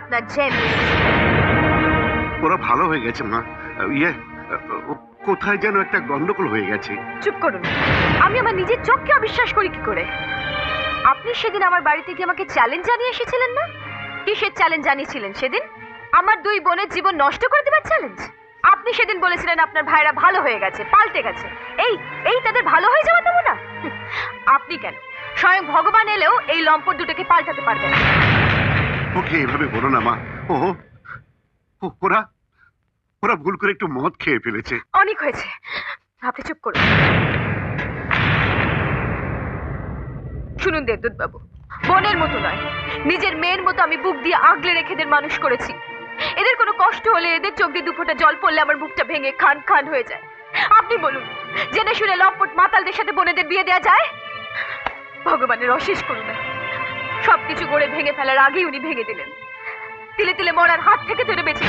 আপনার জেম ওরা ভালো হয়ে গেছে মা। ইয়ে কোথায় যেন একটা গন্ডগোল হয়ে গেছে। চুপ করুন। আমি আমার নিজের চোখকে অবিশ্বাস করি কি করে? আপনি সেদিন আমার বাড়িতে গিয়ে আমাকে চ্যালেঞ্জ জানিয়ে এসেছিলেন না? কিসের চ্যালেঞ্জ জানিয়েছিলেন সেদিন? আমার দুই বোনের জীবন নষ্ট করে দেবার চ্যালেঞ্জ আপনি সেদিন বলেছিলেন আপনার ভাইরা ভালো হয়ে গেছে পাল্টে গেছে। এই এই তাদের ভালো হয়ে যাওয়া দেবো না। আপনি কেন? স্বয়ং ভগবান এলেও এই লম্পট দুটোকে পাল্টাতে পারবেন না। এভাবে বলো না, মা। ও, ওরা ওরা ভুল করে একটু মদ খেয়ে ফেলেছে। অনেক হয়েছে। আপনি চুপ করুন। শুনুন দেবদূত বাবু বোনের মতো নয়। নিজের মেয়ের মতো আমি বুক দিয়ে আগলে রেখে এদের মানুষ করেছি। এদের কোনো কষ্ট হলে এদের চোখ দিয়ে দুফোঁটা জল পড়লে আমার বুকটা ভেঙে খান খান হয়ে যায়। আপনি বলুন, জেনে শুনে লম্পট মাতালদের সাথে বোনেদের বিয়ে দেওয়া যায়? ভগবানের অশেষ করুন সবকিছু গড়ে ভেঙে ফেলার আগেই উনি ভেঙে দিলেন। তিলে তিলে মরার হাত থেকে ধরে বেঁচে